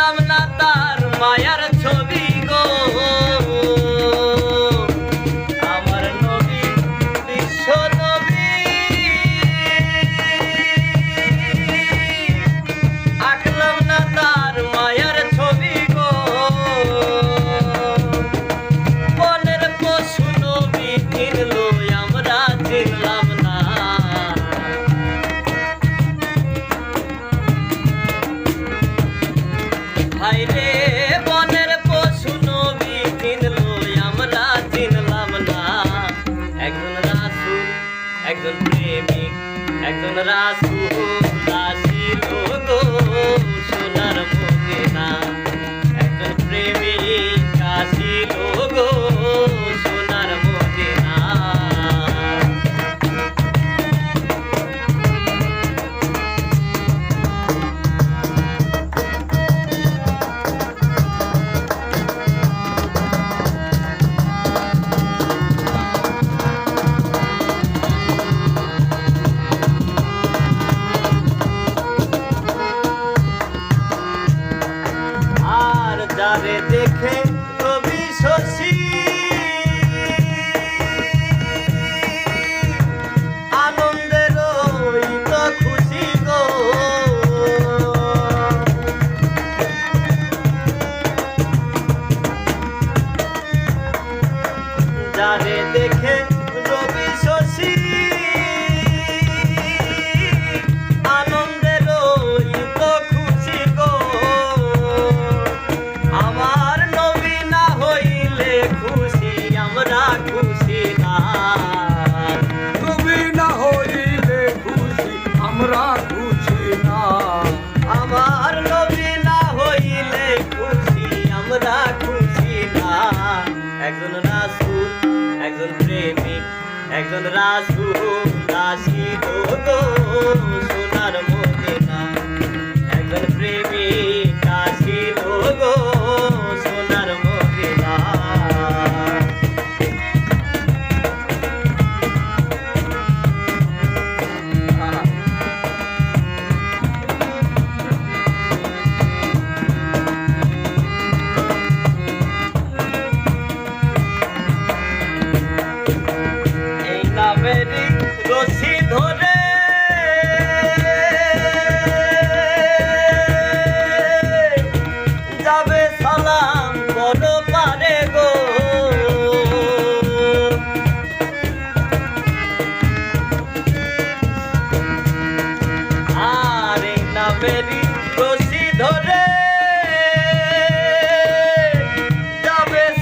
দেখলাম না তার মায়ার ছবি। হাইরে বনের পশু নবী চিনলো না। একজন রাসুল একজন প্রেমিক একজন রাসু আসিল গো। রাসু রাশি গো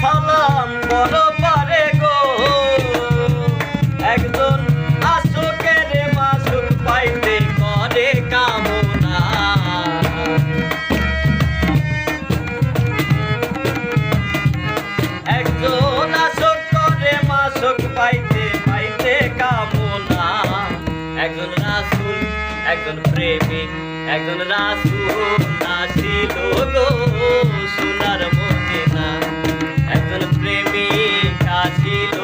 সালাম পারে গো। একজন আশোকের মাসুক পাইতে করে কামনা। একজন আশোক করে মাসুক পাইতে পাইতে কামনা। একজন রাসুল, একজন প্রেমিক একজন রাসুল আসিল গো সোনার মদিনা। একজন প্রেমিক আসিল